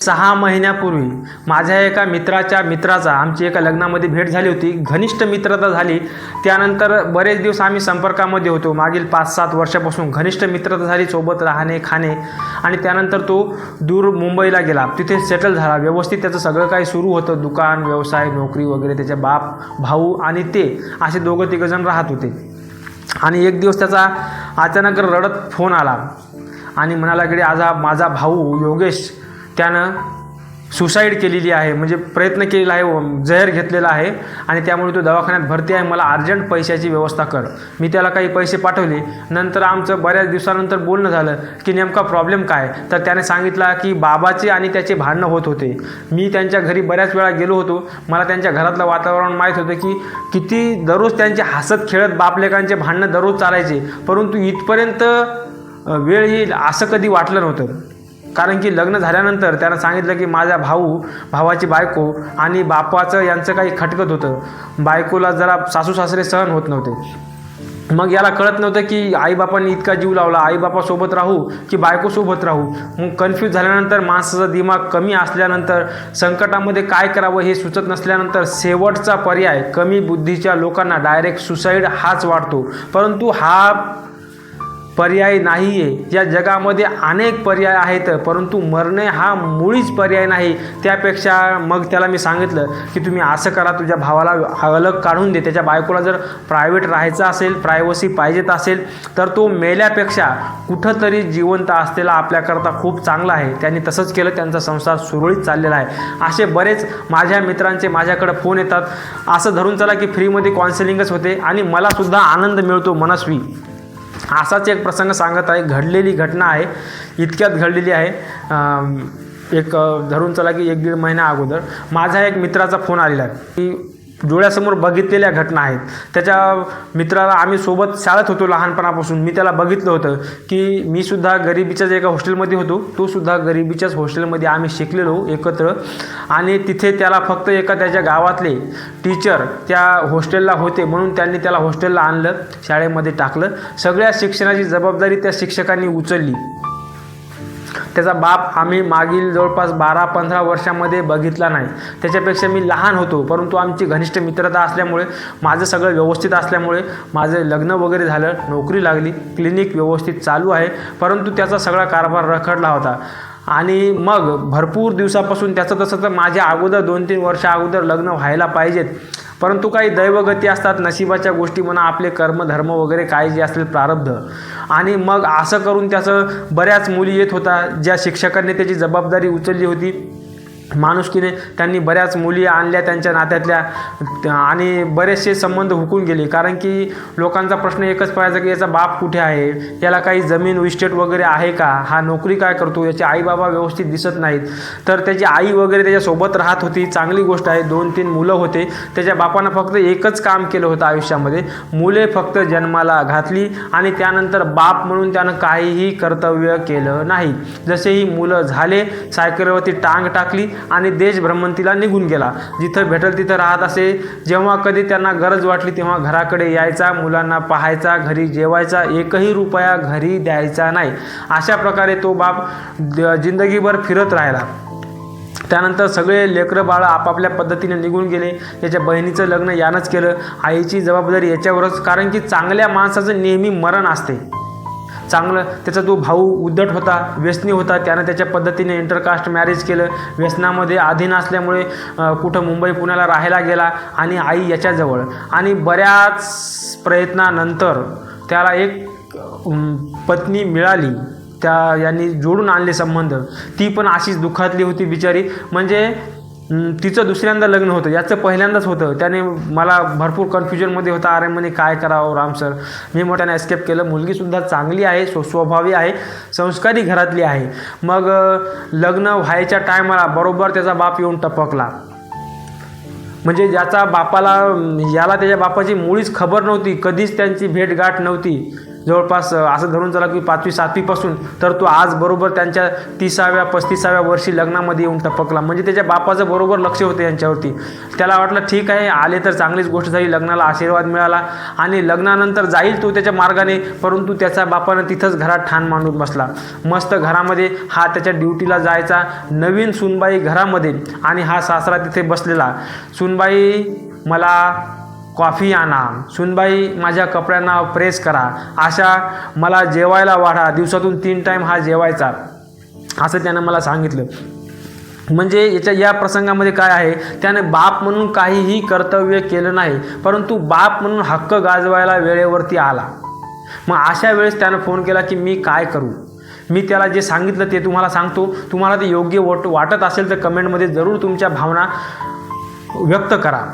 सहा महिन्यापूर्वी माझ्या एका मित्राच्या मित्राचा आमची एका लग्नामध्ये भेट झाली होती घनिष्ठ मित्रता झाली. त्यानंतर बरेच दिवस आम्ही संपर्कामध्ये होतो. मागील पाच सात वर्षापासून घनिष्ठ मित्रता झाली सोबत राहणे खाणे. आणि त्यानंतर तो दूर मुंबईला गेला. तिथे सेटल झाला. व्यवस्थित त्याचं सगळं काही सुरू होतं. दुकान व्यवसाय नोकरी वगैरे त्याचे बाप भाऊ आणि ते असे दोघं तिघंजण राहत होते. आणि एक दिवस त्याचा अचानक रडत फोन आला आणि म्हणाला की आज हा माझा भाऊ योगेश त्यानं सुसाईड केलेली आहे. म्हणजे प्रयत्न केलेला आहे जहर घेतलेला आहे आणि त्यामुळे तो दवाखान्यात भरती आहे. मला अर्जंट पैशाची व्यवस्था कर. मी त्याला काही पैसे पाठवले. नंतर आमचं बऱ्याच दिवसानंतर बोलणं झालं की नेमका प्रॉब्लेम काय? तर त्याने सांगितला की बाबाचे आणि त्याचे भांडणं होत होते. मी त्यांच्या घरी बऱ्याच वेळा गेलो होतो. मला त्यांच्या घरातलं वातावरण माहीत होतं की किती दररोज त्यांचे हसत खेळत बापलेकांचे भांडणं दररोज चालायचे. परंतु इथपर्यंत वेळ येईल असं कधी वाटलं नव्हतं. कारण की लग्न झाल्यानंतर त्यानं सांगितलं की माझा भाऊ भावाची बायको आणि बापाचं यांचं काही खटकत होतं. बायकोला जरा सासू सासरे सहन होत नव्हते. मग याला कळत नव्हतं की आईबापांनी इतका जीव लावला. आईबापासोबत राहू की बायकोसोबत राहू? मग कन्फ्यूज झाल्यानंतर माणसाचा दिमाग कमी असल्यानंतर संकटामध्ये काय करावं हे सुचत नसल्यानंतर शेवटचा पर्याय कमी बुद्धीच्या लोकांना डायरेक्ट सुसाईड हाच वाटतो. परंतु हा पर्याय नाही आहे या जगामध्ये अनेक पर्याय आहेत परंतु मरणे हा मुळीच पर्याय नाही. त्यापेक्षा मग त्याला मी सांगितलं की तुम्ही असं करा तुझ्या भावाला अलग काढून दे. त्याच्या बायकोला जर प्रायव्हेट राहायचं असेल प्रायव्हसी पाहिजेत असेल तर तो मेल्यापेक्षा कुठंतरी जिवंत असलेला आपल्याकरता खूप चांगला आहे. त्यांनी तसंच केलं त्यांचा संसार सुरळीत चाललेला आहे. असे बरेच माझ्या मित्रांचे माझ्याकडे फोन येतात. असं धरून चला की फ्रीमध्ये कॉन्सेलिंगच होते आणि मलासुद्धा आनंद मिळतो मनस्वी. असाच एक प्रसंग सांगत आहे. घडलेली घटना आहे. इतक्यात घडलेली आहे. एक धरून चला की एक दीड महिना अगोदर. माझा एक मित्राचा फोन आलेला आहे. की डोळ्यासमोर बघितलेल्या घटना आहेत. त्याच्या मित्राला आम्ही सोबत शाळेत होतो लहानपणापासून. मी त्याला बघितलं होतं की मी सुद्धा गरिबीच्याच एका हॉस्टेलमध्ये होतो. तो सुद्धा गरिबीच्याच हॉस्टेलमध्ये आम्ही शिकलेलो एकत्र. आणि तिथे त्याला फक्त एका त्याच्या गावातले टीचर त्या हॉस्टेलला होते म्हणून त्यांनी त्याला हॉस्टेलला आणलं शाळेमध्ये टाकलं. सगळ्या शिक्षणाची जबाबदारी त्या शिक्षकांनी उचलली. त्याचा बाप आम्ही मागील जवळपास बारा पंधरा वर्षामध्ये बघितला नाही. त्याच्यापेक्षा मी लहान होतो परंतु आमची घनिष्ठ मित्रता असल्यामुळे माझं सगळं व्यवस्थित असल्यामुळे माझं लग्न वगैरे झालं नोकरी लागली क्लिनिक व्यवस्थित चालू आहे परंतु त्याचा सगळा कारभार रखडला होता. आणि मग भरपूर दिवसापासून त्याचं तसं तर माझ्या अगोदर दोन तीन वर्ष अगोदर लग्न व्हायला पाहिजेत. परंतु काही दैवगती असतात नशिबाच्या गोष्टी म्हणा आपले कर्मधर्म वगैरे काय जे असतील प्रारब्ध. आणि मग असं करून त्याचं बऱ्याच मुली येत होता ज्या शिक्षकांनी त्याची जबाबदारी उचलली होती. माणुसकीने त्यांनी बऱ्याच मुली आणल्या त्यांच्या नात्यातल्या आणि बरेचसे संबंध हुकून गेले. कारण की लोकांचा प्रश्न एकच पडायचा की याचा बाप कुठे आहे? याला काही जमीन इस्टेट वगैरे आहे का? हा नोकरी काय करतो? याचे आई बाबा व्यवस्थित दिसत नाहीत. तर त्याची आई वगैरे त्याच्यासोबत राहत होती. चांगली गोष्ट आहे. दोन तीन मुलं होते. त्याच्या बापानं फक्त एकच काम केलं होतं आयुष्यामध्ये. मुले फक्त जन्माला घातली आणि त्यानंतर बाप म्हणून त्यानं काहीही कर्तव्य केलं नाही. जसे ही मुलं झाले सायकलवरती टांग टाकली आणि देश भ्रमंतीला निघून गेला. जिथं भेटल तिथं राहत असे. जेव्हा कधी त्यांना गरज वाटली तेव्हा घराकडे यायचा मुलांना पाहायचा घरी जेवायचा एकही रुपया घरी द्यायचा नाही. अशा प्रकारे तो बाप द- जिंदगीभर फिरत राहिला. त्यानंतर सगळे लेकरं बाळं आपापल्या पद्धतीने निघून गेले. त्याच्या बहिणीचं लग्न यानंच केलं. आईची जबाबदारी याच्यावरच कारण की चांगल्या माणसाचं नेहमी मरण असते. चांगलं. त्याचा तो भाऊ उद्धट होता व्यसनी होता. त्यानं त्याच्या पद्धतीने इंटरकास्ट मॅरेज केलं. व्यसनामध्ये अधीन असल्यामुळे कुठं मुंबई पुण्याला राहायला गेला आणि आई याच्याजवळ. आणि बऱ्याच प्रयत्नानंतर त्याला एक पत्नी मिळाली. त्या यांनी जोडून आणले संबंध. ती पण अशीच दुःखातली होती बिचारी. म्हणजे तिचं दुसऱ्यांदा लग्न होतं याचं पहिल्यांदाच होतं. त्याने मला भरपूर कन्फ्युजनमध्ये होता अरे म्हणे काय करावं राम सर मी मोठ्याने एस्केप केलं. मुलगीसुद्धा चांगली आहे स्व स्वभावी आहे संस्कारी घरातली आहे. मग लग्न व्हायच्या टायमाला बरोबर त्याचा बाप येऊन टपकला. म्हणजे ज्याचा बापाला याला त्याच्या बापाची मुळीच खबर नव्हती कधीच त्यांची भेटगाठ नव्हती. जवळपास असं धरून चला की पाचवी सातवीपासून तर तो आज बरोबर त्यांच्या तिसाव्या पस्तीसाव्या वर्षी लग्नामध्ये येऊन टपकला. म्हणजे त्याच्या बापाचं बरोबर लक्ष होतं यांच्यावरती. त्याला वाटलं ठीक आहे आले तर चांगलीच गोष्ट झाली लग्नाला आशीर्वाद मिळाला आणि लग्नानंतर जाईल तो त्याच्या मार्गाने परंतु त्याचा बापानं तिथंच घरात ठाण मांडून बसला. मस्त घरामध्ये हा त्याच्या ड्युटीला जायचा नवीन सुनबाई घरामध्ये आणि हा सासरा तिथे बसलेला. सुनबाई मला कॉफी आणा. सुनबाई माझ्या कपड्यांना प्रेस करा. अशा मला जेवायला वाढा. दिवसातून तीन टाईम हा जेवायचा. असं त्यानं मला सांगितलं. म्हणजे याच्या या प्रसंगामध्ये काय आहे? त्याने बाप म्हणून काहीही कर्तव्य केलं नाही परंतु बाप म्हणून हक्क गाजवायला वेळेवरती आला. मग अशा वेळेस त्यानं फोन केला की मी काय करू? मी त्याला जे सांगितलं ते तुम्हाला सांगतो. तुम्हाला ते योग्य वट वाटत असेल तर कमेंटमध्ये जरूर तुमच्या भावना व्यक्त करा.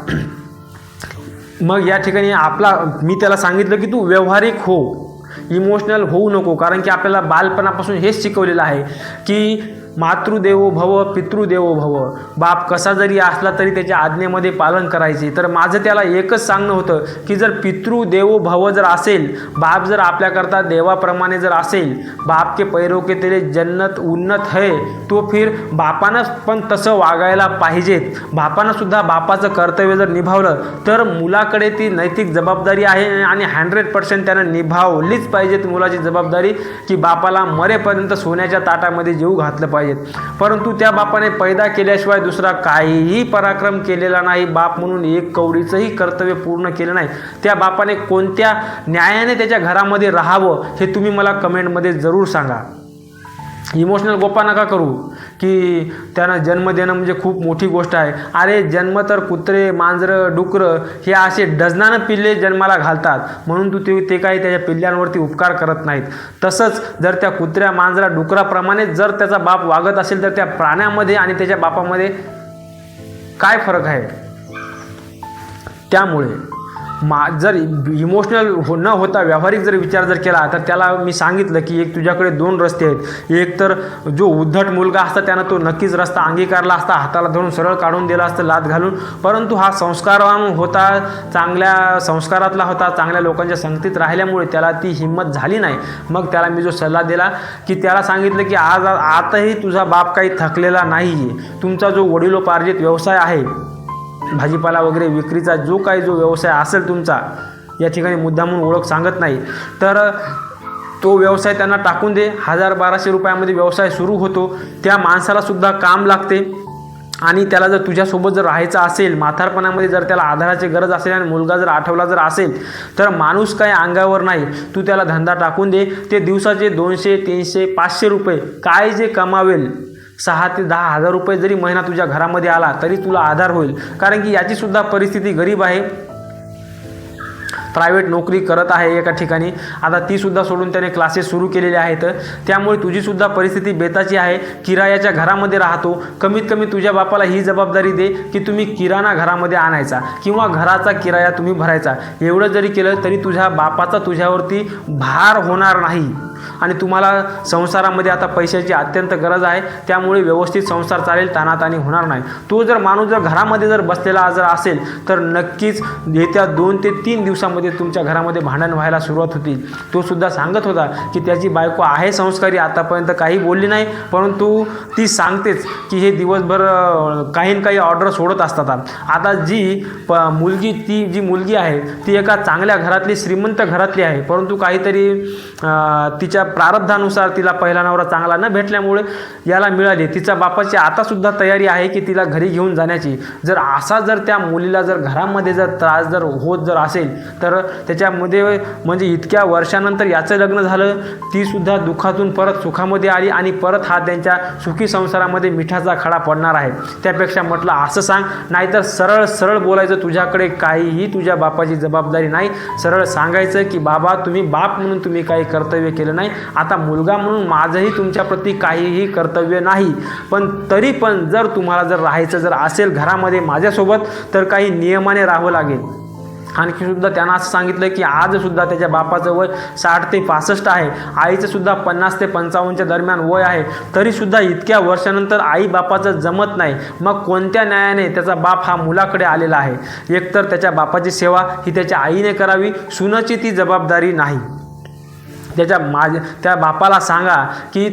मग या ठिकाणी आपला मी त्याला सांगितलं की तू व्यवहारिक हो. इमोशनल होऊ नको कारण की आपल्याला बालपणापासून हेच शिकवलेलं आहे की मातृदेवो भव पितृदेवो भव. बाप कसा जरी असला तरी त्याच्या आज्ञेमध्ये पालन करायचे. तर माझं त्याला एकच सांगणं होतं की जर पितृदेवो भव जर असेल बाप जर आपल्याकरता देवाप्रमाणे जर असेल बाप के पैरो के तेरे जन्नत उन्नत है तो फिर बापानं पण तसं वागायला पाहिजेत. बापानंसुद्धा बापाचं कर्तव्य जर निभावलं तर मुलाकडे ती नैतिक जबाबदारी आहे आणि हंड्रेड पर्सेंट त्यानं निभावलीच पाहिजेत मुलाची जबाबदारी की बापाला मरेपर्यंत सोन्याच्या ताटामध्ये जीव घातलं पाहिजे. आहेत परंतु त्या बापाने पैदा केल्याशिवाय दुसरा काहीही पराक्रम केलेला नाही. बाप म्हणून एक कवडीचंही कर्तव्य पूर्ण केलं नाही. त्या बापाने कोणत्या न्यायाने त्याच्या घरामध्ये राहावं हे तुम्ही मला कमेंटमध्ये जरूर सांगा. इमोशनल गोपा नका करू. की त्यानं जन्म देणं म्हणजे खूप मोठी गोष्ट आहे. अरे जन्म तर कुत्रे मांजरं डुकरं हे असे डझनानं पिल्ले जन्माला घालतात. म्हणून तू ते ते काही त्याच्या पिल्ल्यांवरती उपकार करत नाहीत. तसंच जर त्या कुत्र्या मांजरा डुकराप्रमाणे जर त्याचा बाप वागत असेल तर त्या प्राण्यामध्ये आणि त्याच्या बापामध्ये काय फरक आहे? त्यामुळे मा जर इमोशनल हो न होता व्यावहारिक जर विचार जर केला तर त्याला मी सांगितलं की एक तुझ्याकडे दोन रस्ते आहेत. एक तर जो उद्धट मुलगा असता त्यानं तो नक्कीच रस्ता अंगीकारला असता हाताला धरून सरळ काढून दिला असतं लात घालून. परंतु हा संस्कारवान होता चांगल्या संस्कारातला होता चांगल्या लोकांच्या संगतीत राहिल्यामुळे त्याला ती हिंमत झाली नाही. मग त्याला मी जो सल्ला दिला की त्याला सांगितलं की आज आताही तुझा बाप काही थकलेला नाही आहे तुमचा जो वडिलोपार्जित व्यवसाय आहे भाजीपाला वगैरे विक्रीचा जो काही जो व्यवसाय असेल तुमचा या ठिकाणी मुद्दा म्हणून ओळख सांगत नाही. तर तो व्यवसाय त्यांना टाकून दे. हजार बाराशे रुपयामध्ये व्यवसाय सुरू होतो. त्या माणसालासुद्धा काम लागते. आणि त्याला जर तुझ्यासोबत जर राहायचं असेल म्हातारपणामध्ये जर त्याला आधाराची गरज असेल आणि मुलगा जर आठवला जर असेल तर माणूस काय अंगावर नाही. तू त्याला धंदा टाकून दे. ते दिवसाचे दोनशे तीनशे पाचशे रुपये काय जे कमावेल सहा ते दहा हजार रुपये जरी महिना तुझ्या घरामध्ये आला तरी तुला आधार होईल. कारण की याची सुद्धा परिस्थिती गरीब आहे. प्रायव्हेट नोकरी करत आहे एका ठिकाणी. आता तीसुद्धा सोडून त्याने क्लासेस सुरू केलेले आहेत. त्यामुळे तुझीसुद्धा परिस्थिती बेताची आहे. किरायाच्या घरामध्ये राहतो. कमीत कमी तुझ्या बापाला ही जबाबदारी दे की तुम्ही किराणा घरामध्ये आणायचा किंवा घराचा किराया तुम्ही भरायचा. एवढं जरी केलं तरी तुझ्या बापाचा तुझ्यावरती भार होणार नाही. आणि तुम्हाला संसारामध्ये आता पैशाची अत्यंत गरज आहे. त्यामुळे व्यवस्थित संसार चालेल तानातानी होणार नाही. तो जर माणूस जर घरामध्ये जर बसलेला जर असेल तर नक्कीच येत्या दोन ते तीन दिवसामध्ये तुमच्या घरामध्ये भांडण व्हायला सुरुवात होतील. तो सुद्धा सांगत होता की त्याची बायको आहे संस्कारी आतापर्यंत काही बोलली नाही परंतु ती सांगतेच की हे दिवसभर काही ना काही ऑर्डर सोडत असतात. आता जी प मुलगी ती जी मुलगी आहे ती एका चांगल्या घरातली श्रीमंत घरातली आहे परंतु काहीतरी तिच्या तिच्या प्रारब्धानुसार तिला पहिला नवरा चांगला न भेटल्यामुळे याला मिळाली. तिच्या बापाची आतासुद्धा तयारी आहे की तिला घरी घेऊन जाण्याची. जर असा जर त्या मुलीला जर घरामध्ये जर त्रास जर होत जर असेल तर त्याच्यामध्ये म्हणजे इतक्या वर्षानंतर याचं लग्न झालं तीसुद्धा दुःखातून परत सुखामध्ये आली आणि परत हा त्यांच्या सुखी संसारामध्ये मिठाचा खडा पडणार आहे. त्यापेक्षा म्हटलं असं सांग नाहीतर सरळ सरळ बोलायचं तुझ्याकडे काहीही तुझ्या बापाची जबाबदारी नाही. सरळ सांगायचं की बाबा तुम्ही बाप म्हणून तुम्ही काही कर्तव्य केलं नाही. आता मुलगा म्हणून माझंही तुमच्याप्रती काहीही कर्तव्य नाही. पण तरी पण जर तुम्हाला जर राहायचं जर असेल घरामध्ये माझ्यासोबत तर काही नियमाने राहावं लागेल. आणखी सुद्धा त्यांना असं सांगितलं की आजसुद्धा त्याच्या बापाचं वय साठ ते पासष्ट आहे. आईचं सुद्धा पन्नास ते पंचावन्नच्या दरम्यान वय आहे. तरीसुद्धा इतक्या वर्षानंतर आई बापाचं जमत नाही. मग कोणत्या न्यायाने त्याचा बाप हा मुलाकडे आलेला आहे? एकतर त्याच्या बापाची सेवा ही त्याच्या आईने करावी. सुनाची ती जबाबदारी नाही. त्याच्या माझ्या त्या बापाला सांगा की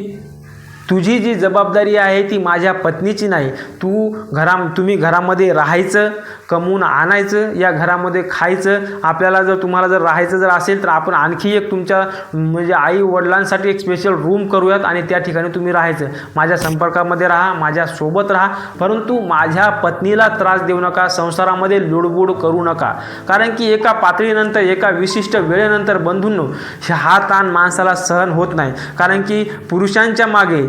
तुझी जी जबाबदारी आहे ती माझ्या पत्नीची नाही. तू घरा तुम्ही घरामध्ये राहायचं कमवून आणायचं या घरामध्ये खायचं. आपल्याला जर तुम्हाला जर राहायचं जर असेल तर आपण आणखी एक तुमच्या म्हणजे आई वडिलांसाठी एक स्पेशल रूम करूयात आणि त्या ठिकाणी तुम्ही राहायचं. माझ्या संपर्कामध्ये राहा माझ्यासोबत राहा. परंतु माझ्या पत्नीला त्रास देऊ नका संसारामध्ये लुडबुड करू नका. कारण की एका पातळीनंतर एका विशिष्ट वेळेनंतर बंधूंनो हा ताण माणसाला सहन होत नाही. कारण की पुरुषांच्या मागे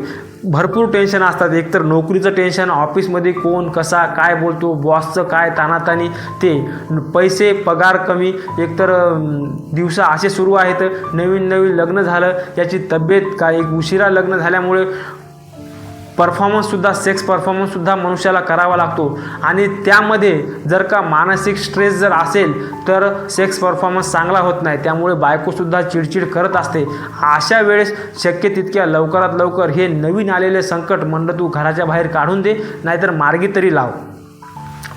भरपूर टेन्शन असतात. एकतर नोकरीचं टेन्शन ऑफिसमध्ये कोण कसा काय बोलतो बॉसचं काय तानातानी ते. पैसे पगार कमी. एकतर दिवसा दिवस असे सुरू आहेत. नवीन नवीन लग्न झालं याची तब्येत काय एक उशिरा लग्न झाल्यामुळे परफॉर्मन्ससुद्धा सेक्स परफॉर्मन्ससुद्धा मनुष्याला करावा लागतो. आणि त्यामध्ये जर का मानसिक स्ट्रेस जर असेल तर सेक्स परफॉर्मन्स चांगला होत नाही. त्यामुळे बायकोसुद्धा चिडचिड करत असते. अशा वेळेस शक्य तितक्या लवकरात लवकर हे नवीन आलेले संकट मंड तू घराच्या बाहेर काढून दे नाहीतर मार्गी तरी लाव.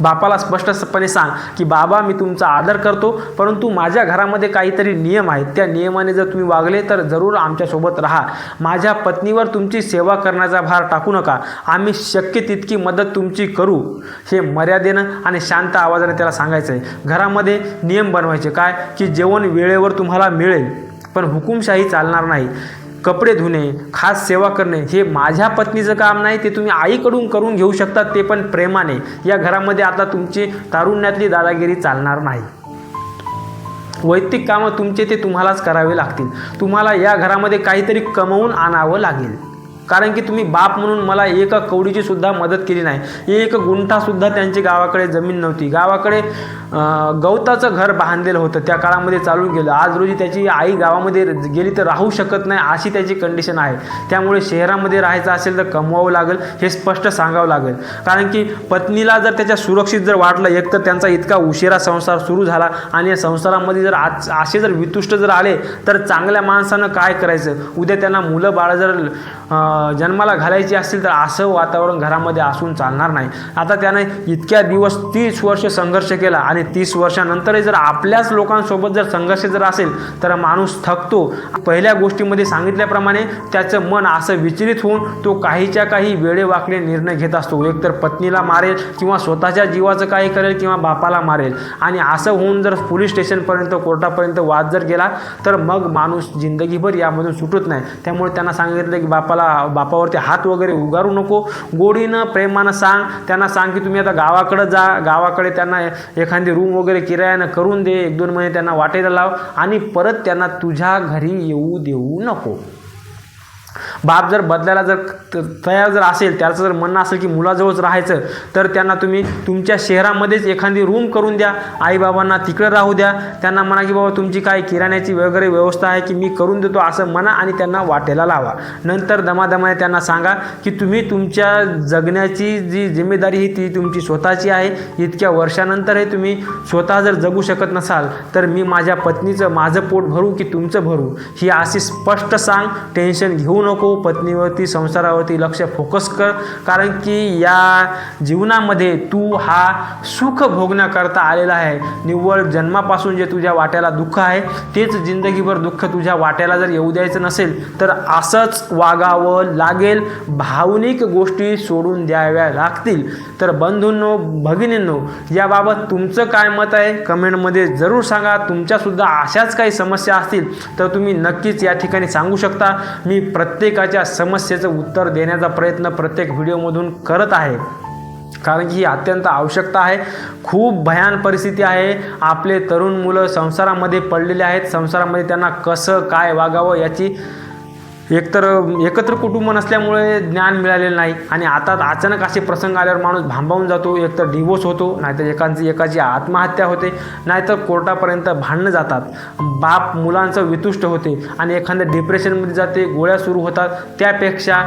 बापाला स्पष्टपणे सांग की बाबा मी तुमचा आदर करतो परंतु माझ्या घरामध्ये काहीतरी नियम आहेत. त्या नियमाने जर तुम्ही वागले तर जरूर आमच्यासोबत राहा. माझ्या पत्नीवर तुमची सेवा करण्याचा भार टाकू नका. आम्ही शक्य तितकी मदत तुमची करू. हे मर्यादेनं आणि शांत आवाजाने त्याला सांगायचं आहे घरामध्ये नियम बनवायचे. काय? की जेवण वेळेवर तुम्हाला मिळेल पण हुकुमशाही चालणार नाही. कपडे धुणे खास सेवा करणे हे माझ्या पत्नीचं काम नाही ते तुम्ही आईकडून करून घेऊ शकता ते पण प्रेमाने. या घरामध्ये आता तुमची तारुण्यातली दादागिरी चालणार नाही. वैयक्तिक कामं तुमचे ते तुम्हालाच करावे लागतील. तुम्हाला या घरामध्ये काहीतरी कमवून आणावं लागेल. कारण की तुम्ही बाप म्हणून मला एका कवडीची सुद्धा मदत केली नाही. एक गुंठासुद्धा त्यांची गावाकडे जमीन नव्हती. गावाकडे गवताचं घर बांधलेलं होतं. त्या काळामध्ये चालून गेलं. आज रोजी त्याची आई गावामध्ये गेली तर राहू शकत नाही अशी त्याची कंडिशन आहे. त्यामुळे शहरामध्ये राहायचं असेल तर कमवावं लागेल हे स्पष्ट सांगावं लागेल. कारण की पत्नीला जर त्याच्या सुरक्षित जर वाटलं एक तर त्यांचा इतका उशिरा संसार सुरू झाला आणि या संसारामध्ये जर आज असे जर वितुष्ट जर आले तर चांगल्या माणसानं काय करायचं? उद्या त्यांना मुलं बाळ जर जन्माला घालायची असतील तर असं वातावरण घरामध्ये असून चालणार नाही. आता त्याने इतक्या दिवस तीस वर्ष संघर्ष केला आणि तीस वर्षानंतरही जर आपल्याच लोकांसोबत जर संघर्ष जर असेल तर माणूस थकतो. पहिल्या गोष्टीमध्ये सांगितल्याप्रमाणे त्याचं मन असं विचलित होऊन तो काहीच्या काही वेळेवाकले निर्णय घेत असतो. एकतर पत्नीला मारेल किंवा स्वतःच्या जीवाचं काही करेल किंवा बापाला मारेल. आणि असं होऊन जर पोलीस स्टेशनपर्यंत कोर्टापर्यंत वाद जर गेला तर मग माणूस जिंदगीभर यामधून सुटत नाही. त्यामुळे त्यांना सांगितलं की बापाला बापावरती हात वगैरे उगारू नको. गोडीनं प्रेमानं सांग. त्यांना सांग की तुम्ही आता गावाकडं जा. गावाकडे त्यांना एखादी रूम वगैरे किरायानं करून दे. एक दोन महिने त्यांना वाटेला लाव. आणि परत त्यांना तुझ्या घरी येऊ देऊ नको. बाप जर बदलायला जर त- तयार जर असेल त्याचं जर म्हणणं असेल की मुलाजवळच राहायचं तर त्यांना तुम्ही तुमच्या शहरामध्येच एखादी रूम करून द्या आईबाबांना तिकडे राहू द्या. त्यांना म्हणा की बाबा तुमची काय किराण्याची वगैरे व्यवस्था आहे की मी करून देतो असं म्हणा आणि त्यांना वाटेला लावा. नंतर दमादमाने त्यांना सांगा की तुम्ही तुमच्या जगण्याची जी जिम्मेदारी ही ती तुमची स्वतःची आहे. इतक्या वर्षानंतरही तुम्ही स्वतः जर जगू शकत नसाल तर मी माझ्या पत्नीचं माझं पोट भरू की तुमचं भरू? ही अशी स्पष्ट सांग टेन्शन घेऊ नको पत्नीवरती संसारावरती लक्ष फोकस कर. कारण की या जीवनामध्ये तू हा सुख भोगण्याकरता आलेला आहे. निव्वळ जन्मापासून जे तुझ्या वाट्याला दुःख आहे तेच जिंदगीभर दुःख तुझ्या वाट्याला जर येऊ द्यायचं नसेल तर असंच वागावं लागेल. भावनिक गोष्टी सोडून द्याव्या लागतील. तर बंधूंनो भगिनींनो याबाबत तुमचं काय मत आहे? कमेंटमध्ये जरूर सांगा. तुमच्यासुद्धा अशाच काही समस्या असतील तर तुम्ही नक्कीच या ठिकाणी सांगू शकता. मी प्रत्येकाच्या समस्येचं उत्तर देण्याचा प्रयत्न प्रत्येक व्हिडिओमधून करत आहे. कारण की ही अत्यंत आवश्यकता आहे. खूप भयान परिस्थिती आहे. आपले तरुण मुलं संसारामध्ये पडलेले आहेत. संसारामध्ये त्यांना कसं काय वागावं याची एकतर एकत्र कुटुंब नसल्यामुळे ज्ञान मिळालेलं नाही. आणि आता अचानक असे प्रसंग आल्यावर माणूस भांबावून जातो एकतर डिवोर्स होतो नाहीतर एकांची एकाची आत्महत्या होते नाहीतर कोर्टापर्यंत भांडणं जातात. बाप मुलांचं वितुष्ट होते आणि एखाद्या डिप्रेशनमध्ये जाते गोळ्या सुरू होतात. त्यापेक्षा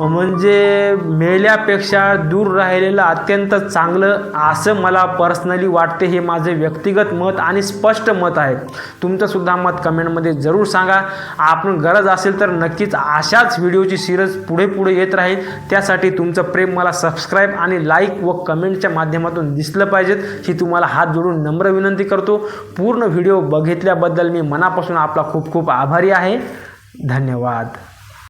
म्हणजे मेल्यापेक्षा दूर राहिलेलं अत्यंत चांगलं असं मला पर्सनली वाटते हे माझे व्यक्तिगत मत आणि स्पष्ट मत आहे. तुमचंसुद्धा मत कमेंटमध्ये जरूर सांगा. आपण गरज असेल तर नक्कीच अशाच व्हिडिओची सिरीज पुढे पुढे येत राहील. त्यासाठी तुमचं प्रेम मला सबस्क्राईब आणि लाईक व कमेंटच्या माध्यमातून दिसलं पाहिजेत ही तुम्हाला हात जोडून नम्र विनंती करतो. पूर्ण व्हिडिओ बघितल्याबद्दल मी मनापासून आपला खूप खूप आभारी आहे. धन्यवाद.